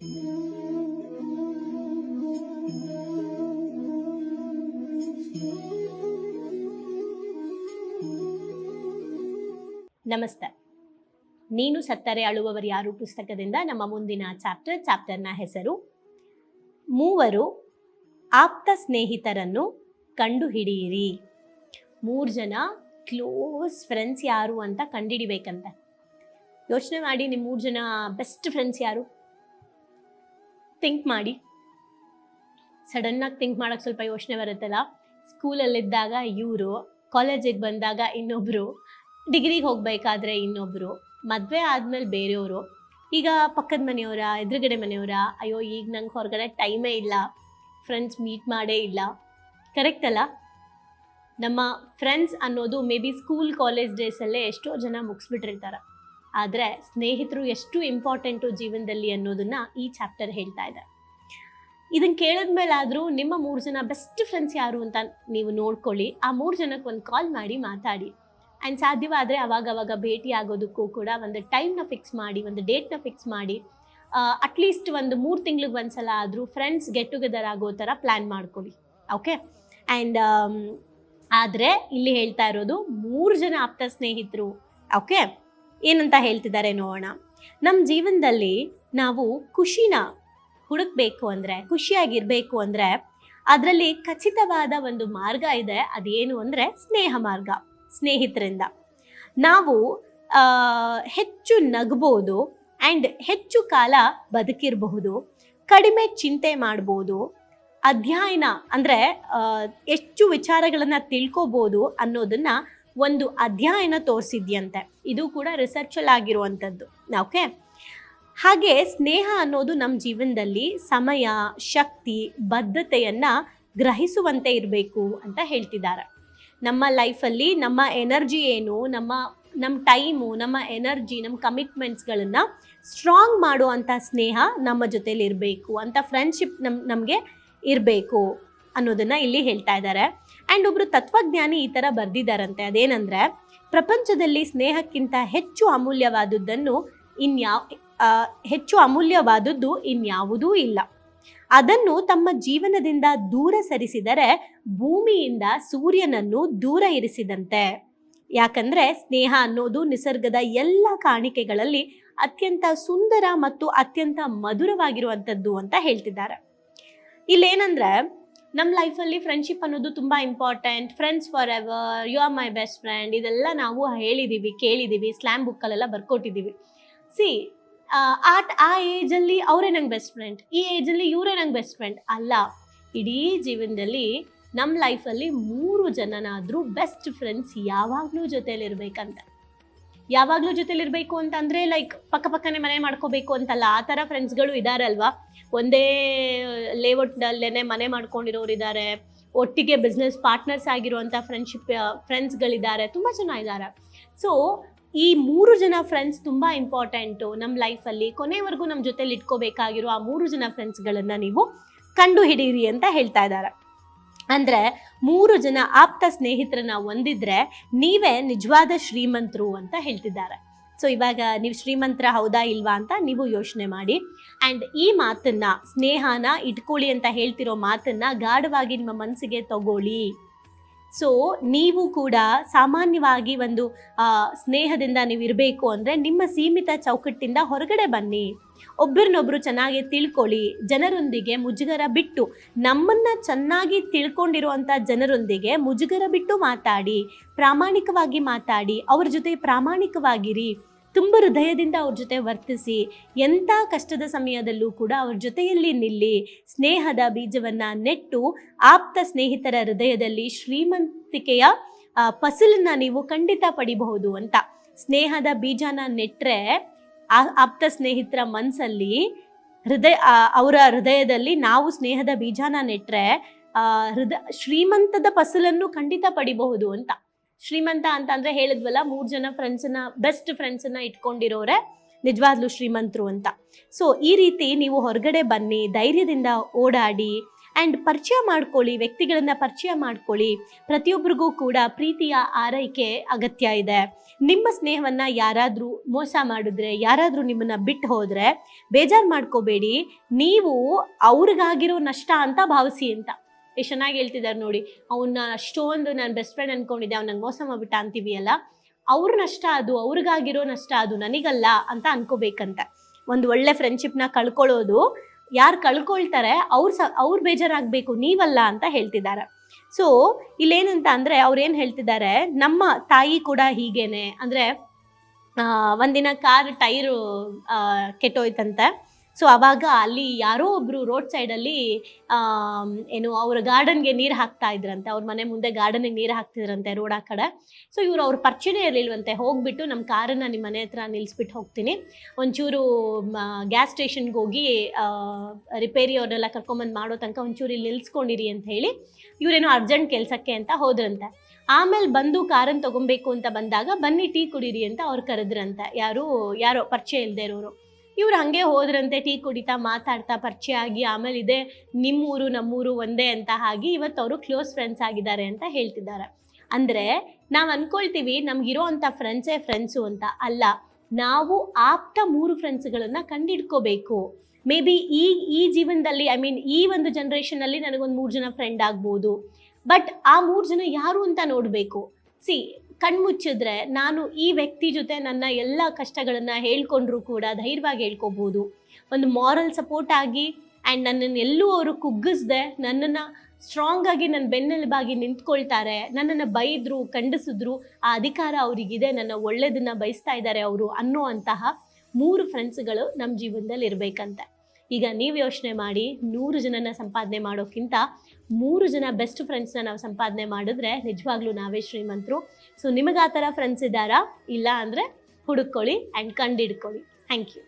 ನಮಸ್ತೆ. ನೀನು ಸತ್ತರೆ ಅಳುವವರು ಯಾರು ಪುಸ್ತಕದಿಂದ? ನಮ್ಮ ಮುಂದಿನ ಚಾಪ್ಟರ್ ಚಾಪ್ಟರ್ನ ಹೆಸರು, ಮೂವರು ಆಪ್ತ ಸ್ನೇಹಿತರನ್ನು ಕಂಡುಹಿಡಿಯಿರಿ. ಮೂರು ಜನ ಕ್ಲೋಸ್ ಫ್ರೆಂಡ್ಸ್ ಯಾರು ಅಂತ ಕಂಡುಹಿಡಿಬೇಕಂತೆ. ಯೋಚನೆ ಮಾಡಿ ನಿಮ್ಮ ಮೂರು ಜನ ಬೆಸ್ಟ್ ಫ್ರೆಂಡ್ಸ್ ಯಾರು? ಥಿಂಕ್ ಮಾಡಿ. ಸಡನ್ನಾಗಿ ಥಿಂಕ್ ಮಾಡೋಕ್ಕೆ ಸ್ವಲ್ಪ ಯೋಚನೆ ಬರುತ್ತಲ್ಲ? ಸ್ಕೂಲಲ್ಲಿದ್ದಾಗ ಇವರು ಕಾಲೇಜಿಗೆ ಬಂದಾಗ ಇನ್ನೊಬ್ಬರು ಡಿಗ್ರಿಗೆ ಹೋಗಬೇಕಾದ್ರೆ ಇನ್ನೊಬ್ಬರು ಮದುವೆ ಆದಮೇಲೆ ಬೇರೆಯವರು. ಈಗ ಪಕ್ಕದ ಮನೆಯವರ, ಎದುರುಗಡೆ ಮನೆಯವರ, ಅಯ್ಯೋ ಈಗ ನಂಗೆ ಹೊರಗಡೆ ಟೈಮೇ ಇಲ್ಲ ಫ್ರೆಂಡ್ಸ್ ಮೀಟ್ ಮಾಡೇ ಇಲ್ಲ. ಕರೆಕ್ಟ್ ಅಲ್ಲ? ನಮ್ಮ ಫ್ರೆಂಡ್ಸ್ ಅನ್ನೋದು ಮೇ ಬಿ ಸ್ಕೂಲ್ ಕಾಲೇಜ್ ಡೇಸಲ್ಲೇ ಎಷ್ಟೋ ಜನ ಮುಗಿಸ್ಬಿಟ್ಟಿರ್ತಾರೆ. ಆದರೆ ಸ್ನೇಹಿತರು ಎಷ್ಟು ಇಂಪಾರ್ಟೆಂಟು ಜೀವನದಲ್ಲಿ ಅನ್ನೋದನ್ನು ಈ ಚಾಪ್ಟರ್ ಹೇಳ್ತಾ ಇದೆ ಇದನ್ನು ಕೇಳಿದ್ಮೇಲಾದರೂ ನಿಮ್ಮ ಮೂರು ಜನ ಬೆಸ್ಟ್ ಫ್ರೆಂಡ್ಸ್ ಯಾರು ಅಂತ ನೀವು ನೋಡ್ಕೊಳ್ಳಿ, ಆ ಮೂರು ಜನಕ್ಕೆ ಒಂದು ಕಾಲ್ ಮಾಡಿ ಮಾತಾಡಿ. ಆ್ಯಂಡ್ ಸಾಧ್ಯವಾದರೆ ಅವಾಗವಾಗ ಭೇಟಿ ಆಗೋದಕ್ಕೂ ಕೂಡ ಒಂದು ಟೈಮ್ನ ಫಿಕ್ಸ್ ಮಾಡಿ, ಒಂದು ಡೇಟ್ನ ಫಿಕ್ಸ್ ಮಾಡಿ ಅಟ್ಲೀಸ್ಟ್ ಒಂದು ಮೂರು ತಿಂಗ್ಳಿಗೆ ಒಂದು ಸಲ ಆದರೂ ಫ್ರೆಂಡ್ಸ್ ಗೆಟ್ ಟುಗೆದರ್ ಆಗೋ ಥರ ಪ್ಲ್ಯಾನ್ ಮಾಡ್ಕೊಳ್ಳಿ. ಓಕೆ ಆ್ಯಂಡ್ ಆದರೆ ಇಲ್ಲಿ ಹೇಳ್ತಾ ಇರೋದು ಮೂರು ಜನ ಆಪ್ತ ಸ್ನೇಹಿತರು ಓಕೆ ಏನಂತ ಹೇಳ್ತಿದ್ದಾರೆ ನೋಡೋಣ. ನಮ್ಮ ಜೀವನದಲ್ಲಿ ನಾವು ಖುಷಿನ ಹುಡುಕ್ಬೇಕು ಅಂದರೆ, ಖುಷಿಯಾಗಿರಬೇಕು ಅಂದರೆ, ಅದರಲ್ಲಿ ಖಚಿತವಾದ ಒಂದು ಮಾರ್ಗ ಇದೆ. ಅದೇನು ಅಂದರೆ ಸ್ನೇಹ ಮಾರ್ಗ, ಸ್ನೇಹಿತರಿಂದ. ನಾವು ಹೆಚ್ಚು ನಗ್ಬೋದು ಆ್ಯಂಡ್ ಹೆಚ್ಚು ಕಾಲ ಬದುಕಿರಬಹುದು, ಕಡಿಮೆ ಚಿಂತೆ ಮಾಡ್ಬೋದು, ಅಧ್ಯಯನ ಅಂದರೆ ಹೆಚ್ಚು ವಿಚಾರಗಳನ್ನು ತಿಳ್ಕೋಬೋದು ಅನ್ನೋದನ್ನ ಒಂದು ಅಧ್ಯಯನ ತೋರಿಸಿದ್ಯಂತೆ. ಇದು ಕೂಡ ರಿಸರ್ಚಲ್ಲಿ ಆಗಿರುವಂಥದ್ದು. ಓಕೆ ಹಾಗೆ ಸ್ನೇಹ ಅನ್ನೋದು ನಮ್ಮ ಜೀವನದಲ್ಲಿ ಸಮಯ, ಶಕ್ತಿ ಬದ್ಧತೆಯನ್ನು ಗ್ರಹಿಸುವಂತೆ ಇರಬೇಕು ಅಂತ ಹೇಳ್ತಿದ್ದಾರೆ. ನಮ್ಮ ಲೈಫಲ್ಲಿ ನಮ್ಮ ಎನರ್ಜಿ ಏನು, ನಮ್ಮ ನಮ್ಮ ಟೈಮು ನಮ್ಮ ಎನರ್ಜಿ ನಮ್ಮ ಕಮಿಟ್ಮೆಂಟ್ಸ್ಗಳನ್ನು ಸ್ಟ್ರಾಂಗ್ ಮಾಡುವಂಥ ಸ್ನೇಹ ನಮ್ಮ ಜೊತೇಲಿ ಇರಬೇಕು ಅಂತ ಫ್ರೆಂಡ್ಶಿಪ್ ನಮ್ಮ ನಮಗೆ ಇರಬೇಕು ಅನ್ನೋದನ್ನು ಇಲ್ಲಿ ಹೇಳ್ತಾ ಇದ್ದಾರೆ. ಆ್ಯಂಡ್ ಒಬ್ಬರು ತತ್ವಜ್ಞಾನಿ ಈ ಥರ ಬರೆದಿದ್ದಾರಂತೆ ಅದೇನಂದರೆ, ಪ್ರಪಂಚದಲ್ಲಿ ಸ್ನೇಹಕ್ಕಿಂತ ಹೆಚ್ಚು ಅಮೂಲ್ಯವಾದದ್ದನ್ನು ಇನ್ಯಾವ ಹೆಚ್ಚು ಅಮೂಲ್ಯವಾದದ್ದು ಇನ್ಯಾವುದೂ ಇಲ್ಲ. ಅದನ್ನು ತಮ್ಮ ಜೀವನದಿಂದ ದೂರ ಸರಿಸಿದರೆ ಭೂಮಿಯಿಂದ ಸೂರ್ಯನನ್ನು ದೂರ ಇರಿಸಿದಂತೆ. ಯಾಕಂದ್ರೆ, ಸ್ನೇಹ ಅನ್ನೋದು ನಿಸರ್ಗದ ಎಲ್ಲ ಕಾಣಿಕೆಗಳಲ್ಲಿ ಅತ್ಯಂತ ಸುಂದರ ಮತ್ತು ಅತ್ಯಂತ ಮಧುರವಾಗಿರುವಂಥದ್ದು ಅಂತ ಹೇಳ್ತಿದ್ದಾರೆ. ಇಲ್ಲೇನಂದ್ರೆ ನಮ್ಮ ಲೈಫಲ್ಲಿ ಫ್ರೆಂಡ್ಶಿಪ್ ಅನ್ನೋದು ತುಂಬ important friends for ever you are my best friend ಇದೆಲ್ಲ ನಾವು ಹೇಳಿದ್ದೀವಿ ಕೇಳಿದ್ದೀವಿ ಸ್ಲ್ಯಾಮ್ ಬುಕ್ಕಲ್ಲೆಲ್ಲ ಬರ್ಕೊಟ್ಟಿದ್ದೀವಿ ಸಿ ಆ ಆ ಏಜಲ್ಲಿ ಅವರೇ ನಂಗೆ ಬೆಸ್ಟ್ ಫ್ರೆಂಡ್ ಈ ಏಜಲ್ಲಿ ಇವರೇ ನಂಗೆ ಬೆಸ್ಟ್ ಫ್ರೆಂಡ್ ಅಲ್ಲ, ಇಡೀ ಜೀವನದಲ್ಲಿ ನಮ್ಮ ಲೈಫಲ್ಲಿ ಮೂರು ಜನನಾದರೂ ಬೆಸ್ಟ್ ಫ್ರೆಂಡ್ಸ್ ಯಾವಾಗಲೂ ಜೊತೆಲಿರ್ಬೇಕಂತ. ಯಾವಾಗಲೂ ಜೊತೆಲಿರಬೇಕು ಅಂತಂದರೆ ಲೈಕ್ ಪಕ್ಕ ಪಕ್ಕನೆ ಮನೆ ಮಾಡ್ಕೋಬೇಕು ಅಂತಲ್ಲ, ಆ ಥರ ಫ್ರೆಂಡ್ಸ್ಗಳು ಇದ್ದಾರಲ್ವಾ ಒಂದೇ ಲೇಔಟ್ನಲ್ಲೇ ಮನೆ ಮಾಡ್ಕೊಂಡಿರೋರು ಇದ್ದಾರೆ ಒಟ್ಟಿಗೆ ಬಿಸ್ನೆಸ್ ಪಾರ್ಟ್ನರ್ಸ್ ಆಗಿರುವಂಥ ಫ್ರೆಂಡ್ಶಿಪ್ ಫ್ರೆಂಡ್ಸ್ಗಳಿದ್ದಾರೆ ತುಂಬ ಜನ ಇದ್ದಾರೆ ಸೊ ಈ ಮೂರು ಜನ ಫ್ರೆಂಡ್ಸ್ ತುಂಬ ಇಂಪಾರ್ಟೆಂಟು ನಮ್ಮ ಲೈಫಲ್ಲಿ ಕೊನೆವರೆಗೂ ನಮ್ಮ ಜೊತೆಲಿ ಇಟ್ಕೋಬೇಕಾಗಿರೋ ಆ ಮೂರು ಜನ ಫ್ರೆಂಡ್ಸ್ಗಳನ್ನು ನೀವು ಕಂಡು ಹಿಡಿಯಿರಿ ಅಂತ ಹೇಳ್ತಾ ಇದ್ದಾರೆ. ಅಂದರೆ ಮೂರು ಜನ ಆಪ್ತ ಸ್ನೇಹಿತರನ್ನ ಹೊಂದಿದ್ರೆ ನೀವೇ ನಿಜವಾದ ಶ್ರೀಮಂತರು ಅಂತ ಹೇಳ್ತಿದ್ದಾರೆ. ಸೊ ಇವಾಗ ನೀವು ಶ್ರೀಮಂತರ ಹೌದಾ ಇಲ್ವಾ ಅಂತ ನೀವು ಯೋಚನೆ ಮಾಡಿ. ಆ್ಯಂಡ್ ಈ ಮಾತನ್ನು, ಸ್ನೇಹನ ಇಟ್ಕೊಳ್ಳಿ ಅಂತ ಹೇಳ್ತಿರೋ ಮಾತನ್ನು ಗಾಢವಾಗಿ ನಿಮ್ಮ ಮನಸ್ಸಿಗೆ ತಗೊಳ್ಳಿ. ಸೊ ನೀವು ಕೂಡ ಸಾಮಾನ್ಯವಾಗಿ ಒಂದು ಸ್ನೇಹದಿಂದ ನೀವು ಇರಬೇಕು ಅಂದರೆ ನಿಮ್ಮ ಸೀಮಿತ ಚೌಕಟ್ಟಿಂದ ಹೊರಗಡೆ ಬನ್ನಿ. ಒಬ್ಬರನ್ನೊಬ್ಬರು ಚೆನ್ನಾಗಿ ತಿಳ್ಕೊಳ್ಳಿ. ಜನರೊಂದಿಗೆ ಮುಜುಗರ ಬಿಟ್ಟು, ನಮ್ಮನ್ನ ಚೆನ್ನಾಗಿ ತಿಳ್ಕೊಂಡಿರುವಂಥ ಜನರೊಂದಿಗೆ ಮುಜುಗರ ಬಿಟ್ಟು ಮಾತಾಡಿ, ಪ್ರಾಮಾಣಿಕವಾಗಿ ಮಾತಾಡಿ, ಅವ್ರ ಜೊತೆ ಪ್ರಾಮಾಣಿಕವಾಗಿರಿ. ತುಂಬ ಹೃದಯದಿಂದ ಅವ್ರ ಜೊತೆ ವರ್ತಿಸಿ ಎಂಥ ಕಷ್ಟದ ಸಮಯದಲ್ಲೂ ಕೂಡ ಅವ್ರ ಜೊತೆಯಲ್ಲಿ ನಿಲ್ಲಿ ಸ್ನೇಹದ ಬೀಜವನ್ನು ನೆಟ್ಟು ಆಪ್ತ ಸ್ನೇಹಿತರ ಹೃದಯದಲ್ಲಿ ಶ್ರೀಮಂತಿಕೆಯ ಫಸಲನ್ನ ನೀವು ಖಂಡಿತ ಪಡಿಬಹುದು ಅಂತ. ಸ್ನೇಹದ ಬೀಜನ ನೆಟ್ಟರೆ ಆಪ್ತ ಸ್ನೇಹಿತರ ಮನಸ್ಸಲ್ಲಿ ಹೃದಯ ಅವರ ಹೃದಯದಲ್ಲಿ ನಾವು ಸ್ನೇಹದ ಬೀಜನ ನೆಟ್ಟರೆ ಹೃದಯ ಶ್ರೀಮಂತದ ಫಸಲನ್ನು ಖಂಡಿತ ಪಡಿಬಹುದು ಅಂತ. ಶ್ರೀಮಂತ ಅಂತ ಅಂದ್ರೆ ಹೇಳಿದ್ವಲ್ಲ, ಮೂರು ಜನ ಫ್ರೆಂಡ್ಸನ್ನ ಬೆಸ್ಟ್ ಫ್ರೆಂಡ್ಸನ್ನ ಇಟ್ಕೊಂಡಿರೋರೆ ನಿಜವಾಗ್ಲೂ ಶ್ರೀಮಂತರು ಅಂತ. ಸೊ ಈ ರೀತಿ ನೀವು ಹೊರಗಡೆ ಬನ್ನಿ, ಧೈರ್ಯದಿಂದ ಓಡಾಡಿ ಆ್ಯಂಡ್ ಪರಿಚಯ ಮಾಡ್ಕೊಳ್ಳಿ, ವ್ಯಕ್ತಿಗಳನ್ನು ಪರಿಚಯ ಮಾಡ್ಕೊಳ್ಳಿ. ಪ್ರತಿಯೊಬ್ಬರಿಗೂ ಕೂಡ ಪ್ರೀತಿಯ ಆರೈಕೆ ಅಗತ್ಯ ಇದೆ. ನಿಮ್ಮ ಸ್ನೇಹವನ್ನು ಯಾರಾದರೂ ಮೋಸ ಮಾಡಿದ್ರೆ, ಯಾರಾದರೂ ನಿಮ್ಮನ್ನು ಬಿಟ್ಟು ಹೋದರೆ ಬೇಜಾರು ಮಾಡ್ಕೋಬೇಡಿ. ನೀವು ಅವ್ರಿಗಾಗಿರೋ ನಷ್ಟ ಅಂತ ಭಾವಿಸಿ ಅಂತ. ಎಷ್ಟು ಚೆನ್ನಾಗಿ ಹೇಳ್ತಿದ್ದಾರೆ ನೋಡಿ. ಅವನ್ನ ಅಷ್ಟೊಂದು ನಾನು ಬೆಸ್ಟ್ ಫ್ರೆಂಡ್ ಅನ್ಕೊಂಡಿದ್ದೆ. ಅವ್ನು ಮೋಸ ಮಾಡ್ಬಿಟ್ಟ ಅಂತೀವಿ ಅಲ್ಲ ಅವ್ರ ನಷ್ಟ ಅದು, ಅವ್ರಿಗಾಗಿರೋ ನಷ್ಟ ಅದು, ನನಗಲ್ಲ ಅಂತ ಅನ್ಕೋಬೇಕಂತ. ಒಂದು ಒಳ್ಳೆ ಫ್ರೆಂಡ್ಶಿಪ್ನ ಕಳ್ಕೊಳ್ಳೋದು, ಯಾರು ಕಳ್ಕೊಳ್ತಾರೆ, ಅವ್ರು ಸ, ಅವ್ರು ಬೇಜಾರಾಗಬೇಕು, ನೀವಲ್ಲ ಅಂತ ಹೇಳ್ತಿದ್ದಾರೆ ಸೊ ಇಲ್ಲೇನಂತ ಅಂದರೆ ಅವ್ರೇನು ಹೇಳ್ತಿದ್ದಾರೆ ನಮ್ಮ ತಾಯಿ ಕೂಡ ಹೀಗೇನೆ. ಅಂದರೆ ಒಂದಿನ ಕಾರ್ ಟೈರು ಕೆಟ್ಟೋಯ್ತಂತೆ. ಸೊ ಅವಾಗ ಅಲ್ಲಿ ಯಾರೋ ಒಬ್ರು ರೋಡ್ ಸೈಡಲ್ಲಿ ಏನು ಅವ್ರ ಗಾರ್ಡನ್ಗೆ ನೀರು ಹಾಕ್ತಾ ಇದ್ರಂತೆ, ಅವ್ರ ಮನೆ ಮುಂದೆ ಗಾರ್ಡನ್ಗೆ ನೀರು ಹಾಕ್ತಿದ್ರಂತೆ ರೋಡ್ ಆ ಕಡೆ. ಸೊ ಇವ್ರು ಅವ್ರ ಪರಿಚಯನೇ ಇರಲಿಲ್ವಂತೆ, ಹೋಗ್ಬಿಟ್ಟು ನಮ್ಮ ಕಾರನ್ನು ನಿಮ್ಮ ಮನೆ ಹತ್ರ ನಿಲ್ಲಿಸ್ಬಿಟ್ಟು ಹೋಗ್ತೀನಿ. ಒಂಚೂರು ಗ್ಯಾಸ್ ಸ್ಟೇಷನ್ಗೆ ಹೋಗಿ ರಿಪೇರಿ ಅವರೆಲ್ಲ ಕರ್ಕೊಂಬಂದು ಮಾಡೋ ತನಕ ಒಂಚೂರು ಇಲ್ಲಿ ನಿಲ್ಸ್ಕೊಂಡಿರಿ ಅಂತ ಹೇಳಿ, ಇವರೇನೋ ಅರ್ಜೆಂಟ್ ಕೆಲಸಕ್ಕೆ ಅಂತ ಹೋದ್ರಂತೆ. ಆಮೇಲೆ ಬಂದು ಕಾರನ್ನು ತೊಗೊಬೇಕು ಅಂತ ಬಂದಾಗ ಬನ್ನಿ ಟೀ ಕುಡೀರಿ ಅಂತ ಅವ್ರು ಕರೆದ್ರಂತೆ. ಯಾರು, ಯಾರೋ ಪರಿಚಯ ಇಲ್ಲದೆ ಇರೋರು. ಇವ್ರು ಹಾಗೆ ಹೋದ್ರಂತೆ, ಟೀ ಕುಡಿತಾ ಮಾತಾಡ್ತಾ ಪರಿಚಯ ಆಗಿ, ಆಮೇಲೆ ಇದೆ ನಿಮ್ಮೂರು, ನಮ್ಮೂರು ಒಂದೇ ಅಂತ ಆಗಿ ಇವತ್ತು ಅವರು ಕ್ಲೋಸ್ ಫ್ರೆಂಡ್ಸ್ ಆಗಿದ್ದಾರೆ ಅಂತ ಹೇಳ್ತಿದ್ದಾರೆ. ಅಂದರೆ ನಾವು ಅಂದ್ಕೊಳ್ತೀವಿ ನಮ್ಗಿರೋ ಅಂಥ ಫ್ರೆಂಡ್ಸೇ ಫ್ರೆಂಡ್ಸು ಅಂತ ಅಲ್ಲ, ನಾವು ಆಪ್ತ ಮೂರು ಫ್ರೆಂಡ್ಸ್ಗಳನ್ನು ಕಂಡಿಡ್ಕೋಬೇಕು. ಮೇ ಬಿ ಈ ಈ ಜೀವನದಲ್ಲಿ ಐ ಮೀನ್ ಈ ಒಂದು ಜನ್ರೇಷನಲ್ಲಿ ನನಗೊಂದು ಮೂರು ಜನ ಫ್ರೆಂಡ್ ಆಗ್ಬೋದು. ಬಟ್ ಆ ಮೂರು ಜನ ಯಾರು ಅಂತ ನೋಡಬೇಕು. ಸಿ ಕಣ್ಮುಚ್ಚಿದ್ರೆ ನಾನು ಈ ವ್ಯಕ್ತಿ ಜೊತೆ ನನ್ನ ಎಲ್ಲ ಕಷ್ಟಗಳನ್ನು ಹೇಳ್ಕೊಂಡ್ರೂ ಕೂಡ ಧೈರ್ಯವಾಗಿ ಹೇಳ್ಕೊಬೋದು. ಒಂದು ಮಾರಲ್ ಸಪೋರ್ಟ್ ಆಗಿ ಆ್ಯಂಡ್ ನನ್ನನ್ನು ಎಲ್ಲೂ ಅವರು ಕುಗ್ಗಿಸ್ದೆ ನನ್ನನ್ನು ಸ್ಟ್ರಾಂಗ್ ಆಗಿ ನನ್ನ ಬೆನ್ನೆಲುಬಾಗಿ ನಿಂತ್ಕೊಳ್ತಾರೆ, ನನ್ನನ್ನು ಬೈದರು, ಖಂಡಿಸಿದ್ರು, ಆ ಅಧಿಕಾರ ಅವರಿಗಿದೆ, ನನ್ನ ಒಳ್ಳೆಯದನ್ನು ಬಯಸ್ತಾ ಇದ್ದಾರೆ ಅವರು ಅನ್ನೋ ಮೂರು ಫ್ರೆಂಡ್ಸ್ಗಳು ನಮ್ಮ ಜೀವನದಲ್ಲಿ ಇರಬೇಕಂತೆ ಈಗ ನೀವು ಯೋಚನೆ ಮಾಡಿ ನೂರು ಜನನ ಸಂಪಾದನೆ ಮಾಡೋಕ್ಕಿಂತ ಮೂರು ಜನ ಬೆಸ್ಟ್ ಫ್ರೆಂಡ್ಸ್ನ ನಾವು ಸಂಪಾದನೆ ಮಾಡಿದ್ರೆ ನಿಜವಾಗ್ಲೂ ನಾವೇ ಶ್ರೀಮಂತರು. ಸೊ ನಿಮಗೆ ಆ ಥರ ಫ್ರೆಂಡ್ಸ್ ಇದ್ದಾರಾ? ಇಲ್ಲ ಅಂದರೆ ಹುಡುಕೊಳ್ಳಿ ಆ್ಯಂಡ್ ಕಂಡಿಡ್ಕೊಳ್ಳಿ ಥ್ಯಾಂಕ್ ಯು